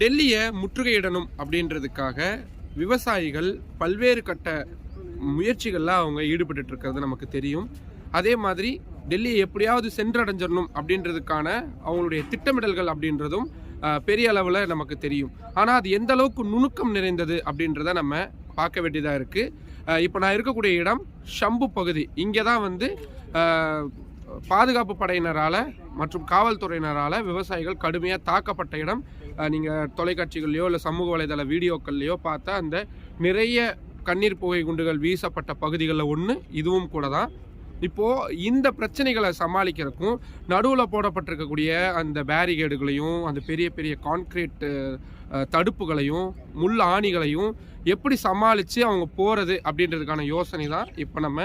டெல்லியை முற்றுகையிடணும் அப்படின்றதுக்காக விவசாயிகள் பல்வேறு கட்ட முயற்சிகளில் அவங்க ஈடுபட்டு இருக்கிறது நமக்கு தெரியும். அதே மாதிரி டெல்லியை எப்படியாவது சென்றடைஞ்சிடணும் அப்படின்றதுக்கான அவங்களுடைய திட்டமிடல்கள் அப்படின்றதும் பெரிய அளவில் நமக்கு தெரியும். ஆனால் அது எந்த அளவுக்கு நுணுக்கம் நிறைந்தது அப்படின்றத நம்ம பார்க்க வேண்டியதாக இருக்குது இப்போ நான் இருக்கக்கூடிய இடம் ஷம்பு பகுதி. இங்கே தான் வந்து பாதுகாப்பு படையினரால் மற்றும் காவல்துறையினரால் விவசாயிகள் கடுமையாக தாக்கப்பட்ட இடம். நீங்கள் தொலைக்காட்சிகள்லையோ இல்லை சமூக வலைதள வீடியோக்கள்லையோ பார்த்தா அந்த நிறைய கண்ணீர் புகை குண்டுகள் வீசப்பட்ட பகுதிகளில் ஒன்று இதுவும் கூட தான். இப்போது இந்த பிரச்சனைகளை சமாளிக்கிறதுக்கும் நடுவில் போடப்பட்டிருக்கக்கூடிய அந்த பேரிகேடுகளையும் அந்த பெரிய பெரிய கான்கிரீட் தடுப்புகளையும் முள் ஆணிகளையும் எப்படி சமாளித்து அவங்க போகிறது அப்படின்றதுக்கான யோசனை தான் இப்போ நம்ம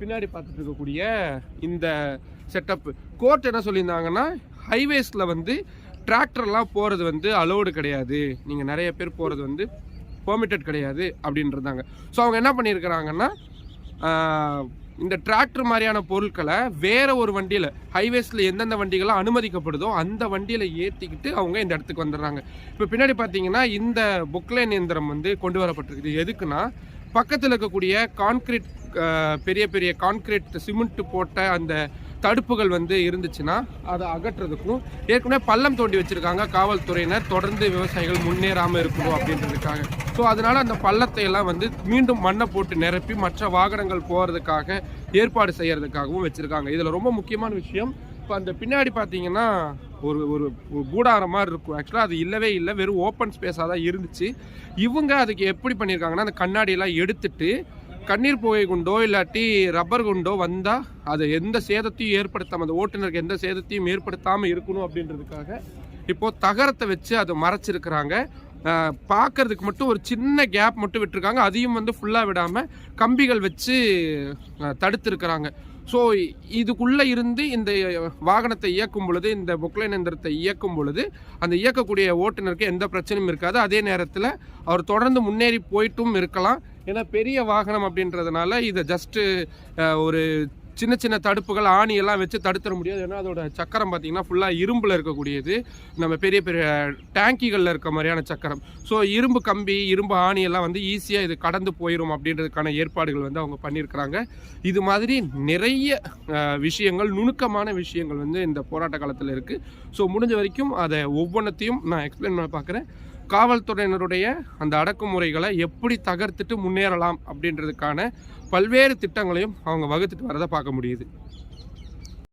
பின்னாடி பார்த்துட்டு இருக்கக்கூடிய இந்த செட்டப்பு கோர்ட் என்ன சொல்லியிருந்தாங்கன்னா ஹைவேஸில் வந்து டிராக்டர்லாம் போகிறது வந்து அலோடு கிடையாது. நீங்கள் நிறைய பேர் போகிறது வந்து பெர்மிட்டட் கிடையாது அப்படின்றதாங்க ஸோ அவங்க என்ன பண்ணியிருக்கிறாங்கன்னா இந்த டிராக்டர் மாதிரியான பொருட்களை வேற ஒரு வண்டியில் ஹைவேஸில் எந்தெந்த வண்டிகள்லாம் அனுமதிக்கப்படுதோ அந்த வண்டியில் ஏற்றிக்கிட்டு அவங்க இந்த இடத்துக்கு வந்துடுறாங்க. இப்போ பின்னாடி பார்த்தீங்கன்னா இந்த புக்லைன் இயந்திரம் வந்து கொண்டு வரப்பட்டிருக்குது எதுக்குன்னா பக்கத்தில் இருக்கக்கூடிய கான்கிரீட் பெரிய பெரிய கான்கிரீட் சிமெண்ட் போட்ட அந்த தடுப்புகள் வந்து இருந்துச்சுன்னா அதை அகற்றுறதுக்கும் ஏற்கனவே பள்ளம் தோண்டி வச்சிருக்காங்க காவல்துறையினர். தொடர்ந்து விவசாயிகள் முன்னேறாமல் இருக்கணும் அப்படின்றதுக்காக. ஸோ அதனால அந்த பள்ளத்தை எல்லாம் வந்து மீண்டும் மண்ணை போட்டு நிரப்பி மற்ற வாகனங்கள் போகிறதுக்காக ஏற்பாடு செய்கிறதுக்காகவும் வச்சுருக்காங்க. இதில் ரொம்ப முக்கியமான விஷயம் இப்போ அந்த பின்னாடி பார்த்தீங்கன்னா ஒரு ஒரு கூடாரம் மாதிரி இருக்கும். ஆக்சுவலாக அது இல்லவே இல்லை. வெறும் ஓப்பன் ஸ்பேஸாக தான் இருந்துச்சு. இவங்க அதுக்கு எப்படி பண்ணியிருக்காங்கன்னா அந்த கண்ணாடியெல்லாம் எடுத்துட்டு கண்ணீர் புகை குண்டோ இல்லாட்டி ரப்பர் குண்டோ வந்தால் அது எந்த சேதத்தையும் ஏற்படுத்தாமல் அந்த ஓட்டுநருக்கு எந்த சேதத்தையும் ஏற்படுத்தாமல் இருக்கணும் அப்படின்றதுக்காக இப்போது தகரத்தை வச்சு அதை மறைச்சிருக்கிறாங்க. பார்க்கறதுக்கு மட்டும் ஒரு சின்ன கேப் மட்டும் விட்டுருக்காங்க. அதையும் வந்து ஃபுல்லாக விடாமல் கம்பிகள் வச்சு தடுத்துருக்குறாங்க. ஸோ இதுக்குள்ளே இருந்து இந்த வாகனத்தை இயக்கும் பொழுது இந்த பொக்லைன் எந்திரத்தை இயக்கும் பொழுது அந்த இயக்கக்கூடிய ஓட்டுநருக்கு எந்த பிரச்சனையும் இருக்காது. அதே நேரத்தில் அவர் தொடர்ந்து முன்னேறி போயிட்டும் இருக்கலாம். ஏன்னா பெரிய வாகனம் அப்படின்றதுனால இதை ஜஸ்ட்டு ஒரு சின்ன சின்ன தடுப்புகள் ஆணியெல்லாம் வச்சு தடுத்துட முடியாது. ஏன்னா அதோட சக்கரம் பார்த்தீங்கன்னா ஃபுல்லாக இரும்பில் இருக்கக்கூடியது. நம்ம பெரிய பெரிய டேங்கிகளில் இருக்க மாதிரியான சக்கரம். ஸோ இரும்பு கம்பி இரும்பு ஆணியெல்லாம் வந்து ஈஸியாக இது கடந்து போயிடும் அப்படின்றதுக்கான ஏற்பாடுகள் வந்து அவங்க பண்ணியிருக்கிறாங்க. இது மாதிரி நிறைய விஷயங்கள் நுணுக்கமான விஷயங்கள் வந்து இந்த போராட்ட காலத்தில் இருக்குது ஸோ முடிஞ்ச வரைக்கும் அதை ஒவ்வொன்றத்தையும் நான் எக்ஸ்பிளைன் பண்ண பார்க்குறேன் காவல்துறையினருடைய அந்த அடக்குமுறைகளை எப்படி தகர்த்துட்டு முன்னேறலாம் அப்படின்றதுக்கான பல்வேறு திட்டங்களையும் அவங்க வகுத்துட்டு வரதை பார்க்க முடியுது.